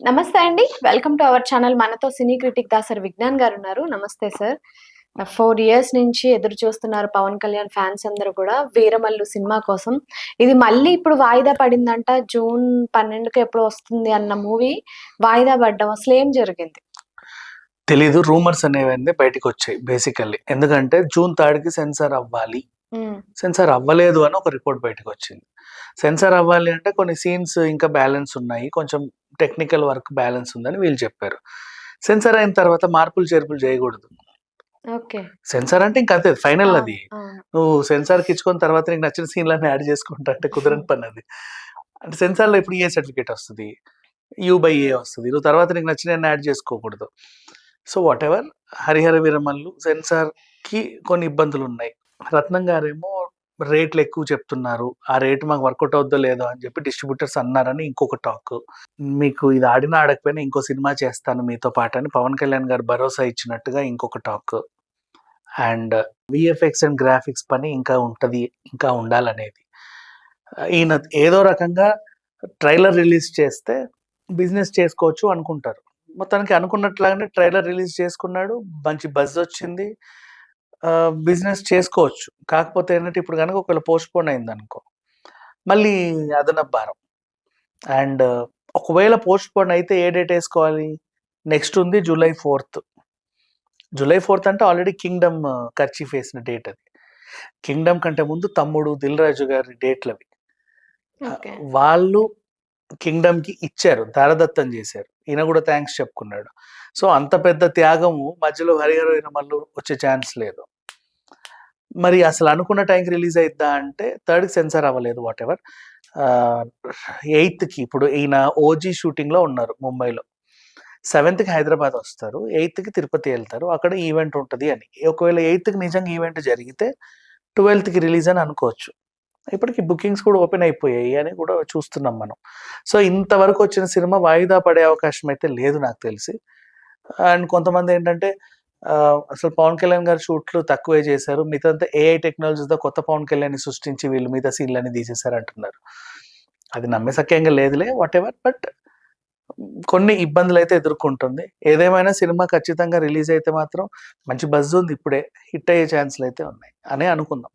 నమస్తే అండి. Welcome to our channel. మనతో సినీ క్రిటిక్ దాసర్ విజ్ఞాన్ గారు ఉన్నారు. నమస్తే సార్. ఫోర్ ఇయర్స్ నుంచి ఎదురు చూస్తున్నారు పవన్ కళ్యాణ్ ఫ్యాన్స్ అందరూ కూడా వీరమల్లు సినిమా కోసం. ఇది మళ్ళీ ఇప్పుడు వాయిదా పడిందంట. జూన్ పన్నెండుకి ఎప్పుడు వస్తుంది అన్న మూవీ వాయిదా పడ్డం అసలు ఏం జరిగింది? తెలీదు. రూమర్స్ అనేవన్నీ బయటకు వచ్చాయి బేసికల్లీ. ఎందుకంటే జూన్ థర్డ్కి సెన్సార్ అవ్వాలి. సెన్సార్ అవ్వలేదు అని ఒక రిపోర్ట్ బయటకు వచ్చింది సెన్సార్ అవ్వాలి అంటే కొన్ని సీన్స్ ఇంకా బ్యాలెన్స్ ఉన్నాయి. కొంచెం టెక్నికల్ వర్క్ బ్యాలెన్స్ ఉందని వీళ్ళు చెప్పారు. సెన్సార్ అయిన తర్వాత మార్పులు చేర్పులు చేయకూడదు. ఓకే. సెన్సార్ అంటే ఇంకా అంతే ఫైనల్ అది. నువ్వు సెన్సార్కి ఇచ్చుకున్న తర్వాత నీకు నచ్చిన సీన్లన్నీ యాడ్ చేసుకుంటా అంటే కుదరని పని అది. అంటే సెన్సార్లో ఇప్పుడు ఏ సర్టిఫికేట్ వస్తుంది? యూ బై ఏ వస్తుంది? నువ్వు తర్వాత నీకు నచ్చిన యాడ్ చేసుకోకూడదు. So whatever Harihara Veeramallu సెన్సార్కి కొన్ని ఇబ్బందులు ఉన్నాయి రత్నం గారేమో రేట్లు ఎక్కువ చెప్తున్నారు. ఆ రేటు మాకు వర్కౌట్ అవుద్దో లేదో అని చెప్పి డిస్ట్రిబ్యూటర్స్ అన్నారని ఇంకొక టాక్. మీకు ఇది ఆడినా ఆడకపోయినా ఇంకో సినిమా చేస్తాను మీతో పాటు అని పవన్ కళ్యాణ్ గారు భరోసా ఇచ్చినట్టుగా ఇంకొక talk. And VFX and graphics పని ఇంకా ఉంటుంది ఇంకా ఉండాలనేది. ఈయన ఏదో రకంగా ట్రైలర్ రిలీజ్ చేస్తే బిజినెస్ చేసుకోవచ్చు అనుకుంటారు. మొత్తానికి అనుకున్నట్లాగానే ట్రైలర్ రిలీజ్ చేసుకున్నాడు. మంచి బజ్ వచ్చింది. బిజినెస్ చేసుకోవచ్చు. కాకపోతే ఏంటంటే ఇప్పుడు కనుక ఒకవేళ పోస్ట్ పోన్ అయింది అనుకో మళ్ళీ అదనపు భారం. అండ్ ఒకవేళ పోస్ట్ పోన్ అయితే ఏ డేట్ వేసుకోవాలి? నెక్స్ట్ ఉంది జూలై ఫోర్త్. జూలై ఫోర్త్ అంటే ఆల్రెడీ కింగ్డమ్ ఖర్చు వేసిన డేట్ అది. కింగ్డమ్ కంటే ముందు తమ్ముడు దిల్ రాజు గారి డేట్లు అవి వాళ్ళు కింగ్డమ్కి ఇచ్చారు దారదత్తం చేశారు. ఈయన కూడా థ్యాంక్స్ చెప్పుకున్నాడు. సో అంత పెద్ద త్యాగము మధ్యలో హరిహర మళ్ళీ వచ్చే ఛాన్స్ లేదు. మరి అసలు అనుకున్న టైంకి రిలీజ్ అయిద్దా అంటే థర్డ్కి సెన్సార్ అవ్వలేదు వాట్ ఎవర్ ఎయిత్కి ఇప్పుడు ఈయన ఓజీ షూటింగ్లో ఉన్నారు ముంబైలో. సెవెంత్కి హైదరాబాద్ వస్తారు ఎయిత్కి తిరుపతి వెళ్తారు అక్కడ ఈవెంట్ ఉంటుంది అని. ఒకవేళ ఎయిత్కి నిజంగా ఈవెంట్ జరిగితే ట్వెల్త్కి రిలీజ్ అని అనుకోవచ్చు. ఇప్పటికి బుకింగ్స్ కూడా ఓపెన్ అయిపోయాయి అని కూడా చూస్తున్నాం మనం. సో ఇంతవరకు వచ్చిన సినిమా వాయిదా పడే అవకాశం అయితే లేదు నాకు తెలిసి. అండ్ కొంతమంది ఏంటంటే అసలు పవన్ కళ్యాణ్ గారు షూట్లు తక్కువే చేశారు. మిగతా ఏఐ టెక్నాలజీతో కొత్త పవన్ కళ్యాణ్ సృష్టించి వీళ్ళు మిగతా సీన్లని తీసేశారు అంటున్నారు. అది నమ్మే సఖ్యంగా లేదులే వాట్ ఎవర్ బట్ కొన్ని ఇబ్బందులు అయితే ఎదుర్కొంటుంది. ఏదేమైనా సినిమా ఖచ్చితంగా రిలీజ్ అయితే మాత్రం మంచి బజ్ ఉంది ఇప్పుడే. హిట్ అయ్యే ఛాన్స్లు అయితే ఉన్నాయి. అనే అనుకుందాం.